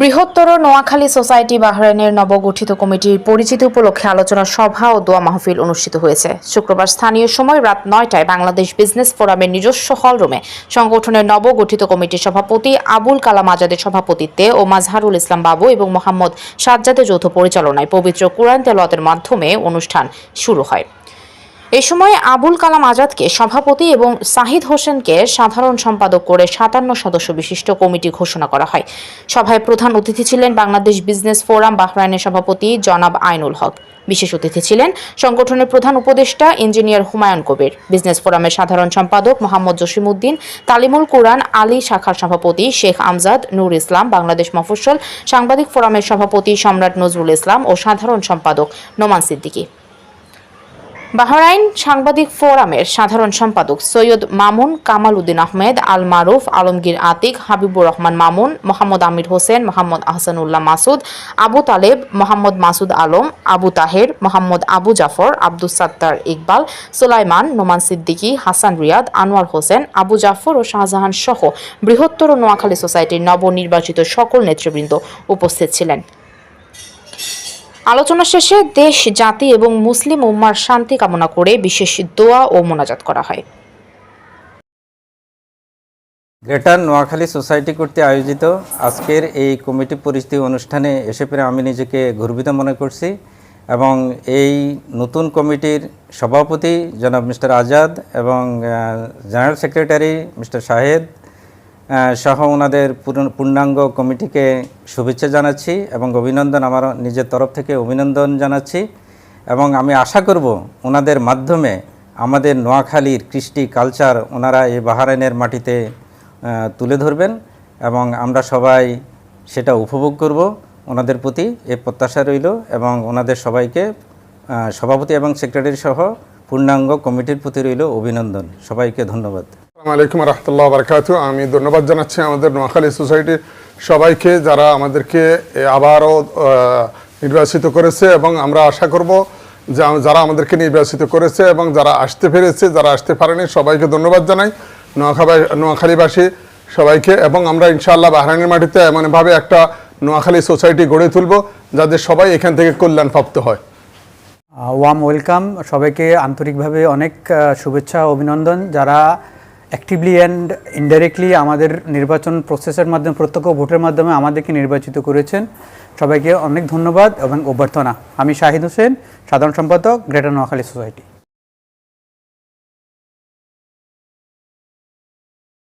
বৃহত্তর নোয়াখালী সোসাইটি বাহরাইনের নবগঠিত কমিটির পরিচিতি উপলক্ষে আলোচনা সভা ও দোয়া মাহফিল অনুষ্ঠিত হয়েছে। শুক্রবার স্থানীয় সময় রাত নয়টায় বাংলাদেশ বিজনেস ফোরামের নিজস্ব হলরুমে সংগঠনের নবগঠিত কমিটির সভাপতি আবুল কালাম আজাদের সভাপতিত্বে ও মাজহারুল ইসলাম বাবু এবং মোহাম্মদ সাজ্জাদের যৌথ পরিচালনায় পবিত্র কোরআন তেলাওয়াতের মাধ্যমে অনুষ্ঠান শুরু হয়। এ সময় আবুল কালাম আজাদকে সভাপতি এবং সাহিদ হোসেনকে সাধারণ সম্পাদক করে সাতান্ন সদস্য বিশিষ্ট কমিটি ঘোষণা করা হয়। সভায় প্রধান অতিথি ছিলেন বাংলাদেশ বিজনেস ফোরাম বাহরাইনের সভাপতি জনাব আইনুল হক। বিশেষ অতিথি ছিলেন সংগঠনের প্রধান উপদেষ্টা ইঞ্জিনিয়ার হুমায়ুন কবির, বিজনেস ফোরামের সাধারণ সম্পাদক মোহাম্মদ জসিমউদ্দিন, তালিমুল কুরআন আলী শাখার সভাপতি শেখ আমজাদ, নূর ইসলাম, বাংলাদেশ মফস্বল সাংবাদিক ফোরামের সভাপতি সম্রাট নজরুল ইসলাম ও সাধারণ সম্পাদক নোমান সিদ্দিকী। বাহরাইন সাংবাদিক ফোরামের সাধারণ সম্পাদক সৈয়দ মামুন কামাল উদ্দিন আহমেদ আল মারুফ আলমগীর আতিক, হাবিবুর রহমান মামুন, মোহাম্মদ আমির হোসেন, মোহাম্মদ আহসানুল্লাহ মাসুদ, আবু তালেব, মোহাম্মদ মাসুদ আলম, আবু তাহের, মোহাম্মদ আবু জাফর, আব্দুস সাত্তার ইকবাল, সুলাইমান, নোমান সিদ্দিকী, হাসান রিয়াদ, আনোয়ার হোসেন, আবু জাফর ও শাহজাহান সহ বৃহত্তর নোয়াখালী সোসাইটির নবনির্বাচিত সকল নেতৃবৃন্দ উপস্থিত ছিলেন। আলোচনা শেষে দেশ, জাতি এবং মুসলিম উম্মার শান্তি কামনা করে বিশেষ দোয়া ও মোনাজাত করা হয়। গ্রেটার নোয়াখালী সোসাইটি কর্তৃক আয়োজিত আজকের এই কমিটি পরিস্থিতি অনুষ্ঠানে এসে পেরে আমি নিজেকে গর্বিত মনে করছি এবং এই নতুন কমিটির সভাপতি জনাব মিস্টার আজাদ এবং জেনারেল সেক্রেটারি মিস্টার শাহেদ সহ ওনাদের পূর্ণ- পূর্ণাঙ্গ কমিটিকে শুভেচ্ছা জানাচ্ছি এবং অভিনন্দন আমার নিজের তরফ থেকে অভিনন্দন জানাচ্ছি। এবং আমি আশা করব ওনাদের মাধ্যমে আমাদের নোয়াখালীর কৃষ্টি কালচার ওনারা এই বাহারাইনের মাটিতে তুলে ধরবেন এবং আমরা সবাই সেটা উপভোগ করব। ওনাদের প্রতি এ প্রত্যাশা রইল এবং ওনাদের সবাইকে সভাপতি এবং সেক্রেটারি সহ পূর্ণাঙ্গ কমিটির প্রতি রইল অভিনন্দন। সবাইকে ধন্যবাদ। আলাইকুম রহমতুল্লাহ বারকাতু আমি ধন্যবাদ জানাচ্ছি আমাদের নোয়াখালী সোসাইটির সবাইকে যারা আমাদেরকে আবারও নির্বাচিত করেছে এবং আমরা আশা করব যে যারা আমাদেরকে নির্বাচিত করেছে এবং যারা আসতে পেরেছে, যারা আসতে পারেনি, সবাইকে ধন্যবাদ জানাই। নোয়াখালী নোয়াখালীবাসী সবাইকে এবং আমরা ইনশাআল্লাহ বাহরাইনের মাটিতে এমনভাবে একটা নোয়াখালী সোসাইটি গড়ে তুলব যাদের সবাই এখান থেকে কল্যাণপ্রাপ্ত হয়। Warm welcome. সবাইকে আন্তরিকভাবে অনেক শুভেচ্ছা অভিনন্দন। যারা অ্যাক্টিভলি অ্যান্ড ইনডাইরেক্টলি আমাদের নির্বাচন প্রসেসের মাধ্যমে, প্রত্যক্ষ ভোটের মাধ্যমে আমাদেরকে নির্বাচিত করেছেন। সবাইকে অনেক ধন্যবাদ এবং অভ্যর্থনা। আমি শাহিদ হোসেন, সাধারণ সম্পাদক গ্রেটার নোয়াখালী সোসাইটি